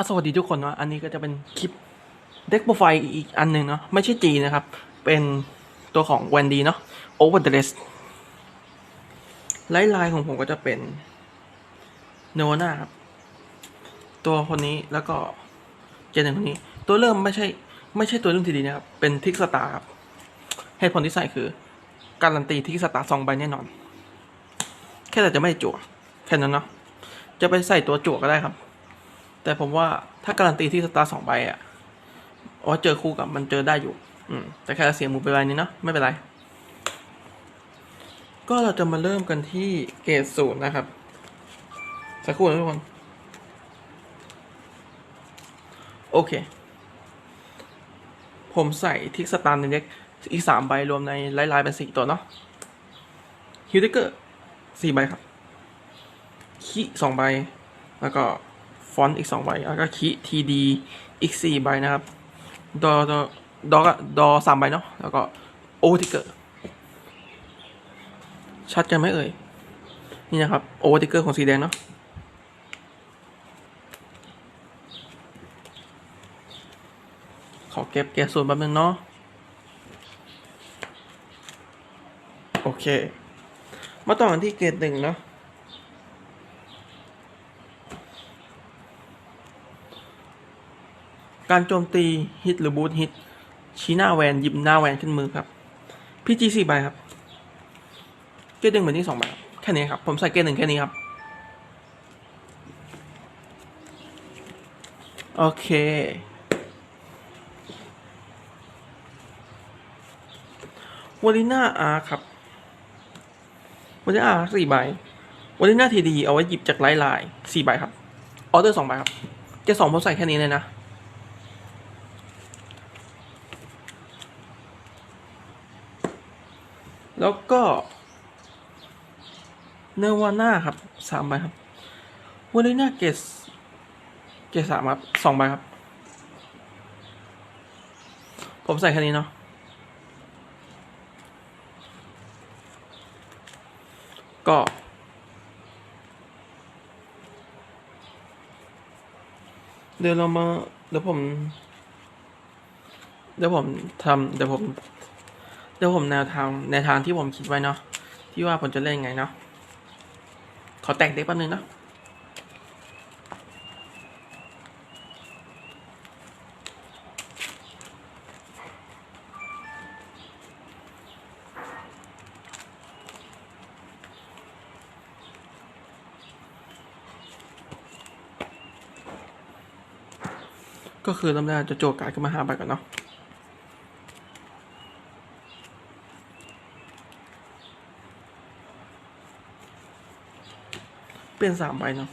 อสวัสดีทุกคนเนาะอันนี้ก็จะเป็นคลิปเด็กโปรไฟล์อีกอันหนึ่งเนาะไม่ใช่จีนะครับ เป็นตัวของแวนดีเนาะ Overdress ไลท์ไลน์ของผมก็จะเป็นเนวาน่าครับ ตัวคนนี้แล้วก็เจนหนึ่งคนนี้ ตัวเริ่มไม่ใช่ ไม่ใช่ตัวเริ่มทีดีนะครับ เป็นทิกสตาร์ครับเหตุผลที่ใส่คือ การันตีทิกสตาร์สองใบแน่นอน แค่แต่จะไม่จั่วแค่นั้นเนาะจะไปใส่ตัวจั่วก็ได้ครับ แต่ผมว่าถ้าการันตีที่สตาร์สองใบอะว่าเจอคู่กับมันเจอได้อยู่ อืม แต่แค่เสียหมูไปใบนี้เนาะไม่เป็นไร ก็เราจะมาเริ่มกันที่เกรดศูนย์นะครับ สักครู่นะทุกคน โอเค ผมใส่ทิกสตาร์ในเด็กอีกสามใบรวมในไลน์ไลน์เป็นสี่ตัวเนาะฮิวติเกอร์สี่ใบครับคีสองใบ แล้วก็ ฟอนต์อีกสองใบแล้วก็คีทีดีอีกสี่ใบนะครับดอดอดอกดอสามใบเนาะแล้วก็โอทิเกอร์ชัดกันไหมเอ่ย นี่นะครับโอทิเกอร์ของสีแดงเนาะขอเก็บเกียร์ส่วนแป๊บนึงเนาะโอเค มาต่อกันที่เกรดหนึ่งเนาะ การโจมตีฮิตหรือบูทฮิตชี้หน้าแวนหยิบหน้าแวนขึ้นมือครับพีจีสี่ใบครับเกรดหนึ่งเหมือนที่สองใบครับแค่นี้ครับ ผมใส่เกรดหนึ่งแค่นี้ครับ โอเค วอลิน่าอาร์ครับวอลิน่าอาร์สี่ใบวอลิน่าทีดีเอาไว้หยิบจากไลน์ไลน์สี่ใบครับ ออเดอร์สองใบครับเกรดสองผมใส่แค่นี้เลยนะ แล้วก็เนวาน่าครับสามใบครับวอลิน่าเกสเกสสามครับสองใบครับ ผมใส่แค่นี้เนาะก็ เดี๋ยวเรามาเดี๋ยวผม เดี๋ยวผมทำเดี๋ยวผม เดี๋ยวผมแนวทางในทางที่ผมคิดไว้เนาะที่ว่าผมจะเล่นยังไงเนาะขอแต่งเด็กแป๊บนึงเนาะก็คือเริ่มแรกจะโจทย์การดขึ้นมาหาใบก่อนเนาะ เป็นสามใบเนาะ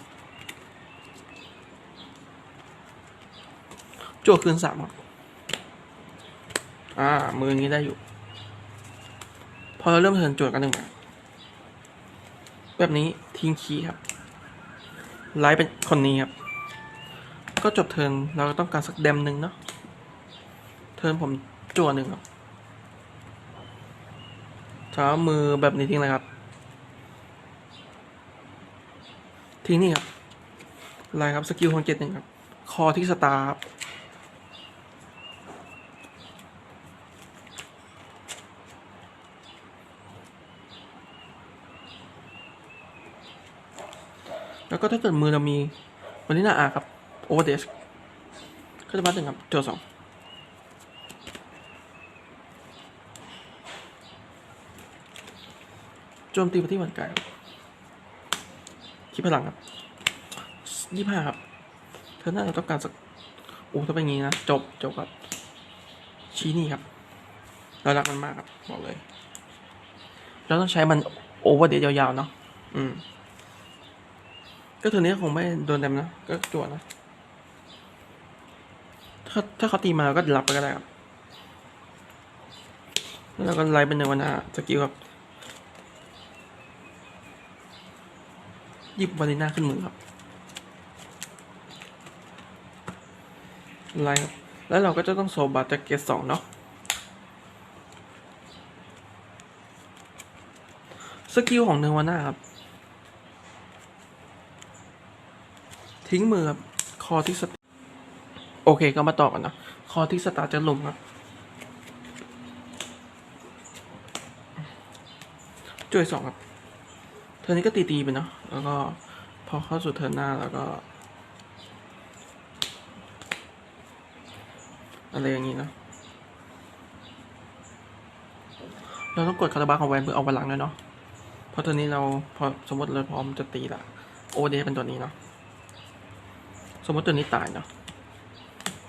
จทย์คืนสามครับ อ่า มือนี้ได้อยู่ พอเราเริ่มเทิร์นจทย์กันหนึ่งแบบแบบนี้ทิ้งคีย์ครับไลฟ์เป็นคนนี้ครับ ก็จบเทิร์นเราก็ต้องการสักเดมหนึ่งเนาะ เทิร์นผมจั่วหนึ่งครับเช้ามือแบบนี้ทิ้งเลยครับ ทิ้งนี่ครับอะไรครับสกิลของเจ็ดหนึ่งครับ คอที่สตาร์แล้วก็ถ้าเกิดมือเรามีวันนี้หน้าอาครับโอเวอร์เดสก็จะบัตหนึ่งครับโจทย์สองโจมตีไปที่วันกายครับ คิดพลังครับยี่ห้าครับ เธอน่าจะต้องการสักโอ้ถ้าเป็นอย่างนี้นะ จบจบครับ ชี้นี่ครับ เรารักมันมากครับ บอกเลย เราต้องใช้มันโอเวอร์เดยยาวๆเนาะอืม ก็เธอเนี้ยคงไม่โดนเต็มนะ ก็จวดนะ ถ้าถ้าเขาตีมาเราก็รับไปก็ได้ครับ แล้วก็ไล่เป็นในวันหน้าสกิลครับ ยิบวานิน่าขึ้นมือครับไลครับแล้วเราก็จะต้องโซบัตจากเกตสองเนาะสกิลของเนวาน่าครับ ทิ้งมือครับ คอที่สตโอเคก็มาต่อกันนะ คอที่สตาร์จะลงครับ จุยสองครับ เทิร์นนี้ก็ตีตีๆไปเนาะ แล้วก็พอเข้าสู่เทิร์นหน้าแล้วก็ อะไรอย่างนี้เนอะเราต้องกดคาราบาของแวนเพื่อเอาพลังด้วยเนาะ เพราะตัวนี้เราพอสมมติเราพร้อมจะตีละโอเดเป็นตัวนี้เนาะ สมมติตัวนี้ตายเนาะ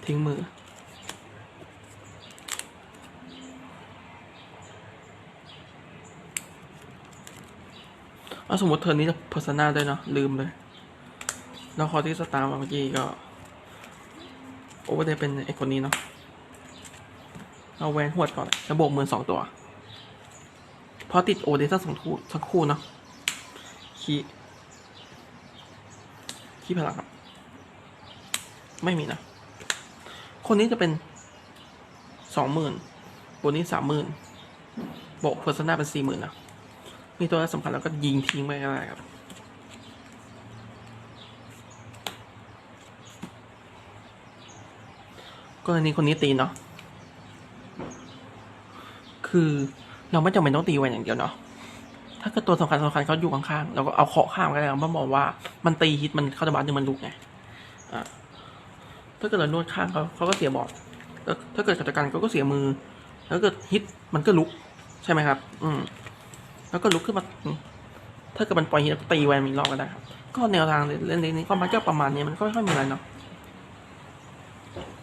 ทิ้งมือ เอาสมมติเทอร์นนี้จะเพอร์ซนาด้วยเนาะลืมเลย แล้วคอที่สตาร์มาเมื่อกี้ก็โอเวอร์เดย์เป็นไอคนนี้เนาะเอาแวนหวดก่อนแล้วบวกมือสองตัวเพอติดโอเดย์สักสองคู่สักคู่เนาะคีคีพลังครับ ไม่มีนะ คนนี้จะเป็นสองหมื่นบนนี้สามหมื่นบวกเพอร์ซนาเป็นสี่หมื่นนะ มีตัวสำคัญแล้วก็ยิงทิ้งไปก็ได้ครับกรณีคนนี้ตีเนาะ คือเราไม่จำเป็นต้องตีแวนอย่างเดียวเนาะ ถ้าเกิดตัวสำคัญสำคัญเขาอยู่ข้างๆ เราก็เอาเคาะข้ามก็ได้ครับเพราะมองว่ามันตีฮิตมันเข้าจะบาสหนึ่งมันลุกไง อ่า ถ้าเกิดเรานวดข้างเขาเขาก็เสียบอดแล้วถ้าเกิดกัจการเขาก็เสียมือ ถ้าเกิดฮิตมันก็ลุกใช่ไหมครับ อืม แล้วก็ลุกขึ้นมาถ้าเกิดมันปล่อยฮิตตีแวนมีรอบก็ได้ครับ ก็แนวทางเล่นนี้ความหมายก็ประมาณนี้มันก็ไม่ค่อยมีอะไรเนาะ